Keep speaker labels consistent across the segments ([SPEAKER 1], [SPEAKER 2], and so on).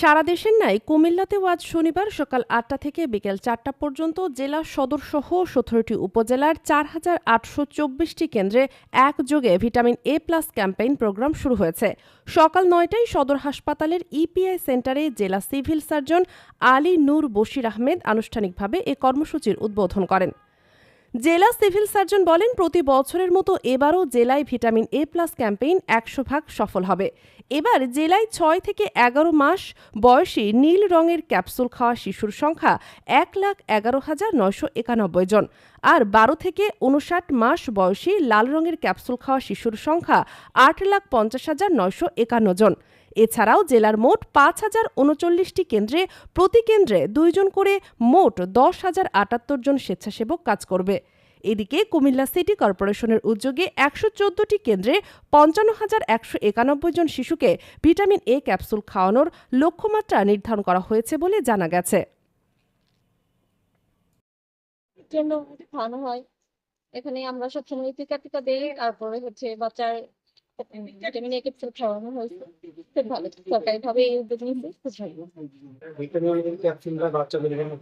[SPEAKER 1] সারা দেশের ন্যায় কুমিল্লাতেও আজ শনিবার সকাল আটটা থেকে বিকেল চারটা পর্যন্ত জেলা সদরসহ সতেরোটি উপজেলার চার হাজার আটশো চব্বিশটি কেন্দ্রে একযোগে vitamin A plus campaign programme শুরু হয়েছে। সকাল নয়টায় সদর হাসপাতালের ইপিআই সেন্টারে জেলা সিভিল সার্জন আলী নূর বশির আহমেদ আনুষ্ঠানিকভাবে এ কর্মসূচির উদ্বোধন করেন। জেলা সিভিল সার্জন বলেন, প্রতি বছরের মতো এবারও জেলায় ভিটামিন এ প্লাস ক্যাম্পেইন একশো ভাগ সফল হবে। এবার জেলায় ছয় থেকে এগারো মাস বয়সী নীল রঙের ক্যাপসুল খাওয়া শিশুর সংখ্যা এক লাখ এগারো হাজার নয়শো একানব্বই জন। আর বারো থেকে উনষাট মাস বয়সী লাল রঙের ক্যাপসুল খাওয়া শিশুর সংখ্যা আট লাখ পঞ্চাশ হাজার নয়শো একান্ন জন। এছাড়াও জেলার মোট পাঁচ হাজার উনচল্লিশটি কেন্দ্রে প্রতি কেন্দ্রে দুইজন করে মোট দশ হাজার আটাত্তর জন স্বেচ্ছাসেবক কাজ করবে। এদিকে কুমিল্লা সিটি কর্পোরেশনের উদ্যোগে একশো চোদ্দটি কেন্দ্রে পঞ্চান্ন হাজার একশো একানব্বই জন শিশুকে ভিটামিন এ ক্যাপসুল খাওয়ানোর লক্ষ্যমাত্রা নির্ধারণ করা হয়েছে বলে জানা গেছে।
[SPEAKER 2] খাওয়ানো হয়। এখানে আমরা সবসময় টিকা টিকা দিই, তারপরে হচ্ছে বাচ্চার ভিটামিন এ ক্যাপসুল খাওয়ানো হয়েছে খুব ভালো। সরকারি ভাবে এই উদ্যোগ নিয়েছে খুব ভালো।
[SPEAKER 3] ভিটামিন ক্যাপসুলটা বাচ্চাদের জন্য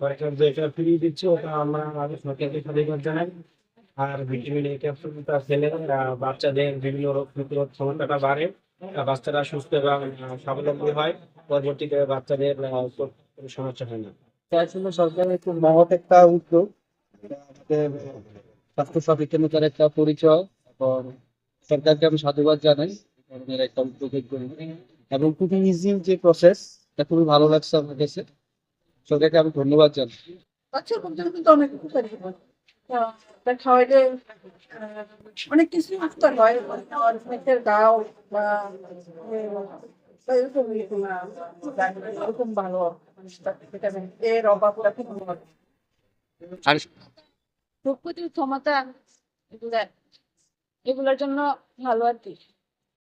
[SPEAKER 3] সরকার যেটা ফ্রি দিচ্ছে ওটা আমরা সরকারকে ধন্যবাদ জানাই। আর ভিটামিন এ ক্যাপসুলটা খেলে আহ, বাচ্চাদের বিভিন্ন রোগ প্রতিরোধ ক্ষমতাটা বাড়ে বাচ্চারা সুস্থ এবং স্বাবলম্বী হয়। পরবর্তীতে বাচ্চাদের কোনো সমস্যা হয় না। আসলে সরকারের খুব মহৎ একটা উদ্যোগ আমাদের স্বাস্থ্য সচেতনতার একটা পরিচয় এবং সরকারকে আমি সাধুবাদ জানাই ধরনের একটা উদ্যোগের জন্য। এবং খুবই ইজি যে প্রসেস এটা খুবই ভালো লাগছে আমার কাছে। সরকারকে আমি ধন্যবাদ জানাই।
[SPEAKER 4] মধ্যে কিন্তু অনেক উপকারী হয়। খাওয়াইলে অনেক কিছু উপকার হয়। গাও বা এরকম এরকম, ভালো ভিটামিন এর অভাবটা খুব
[SPEAKER 2] রোগ প্রতিরোধ ক্ষমতা এগুলা এগুলোর জন্য ভালো আর কি।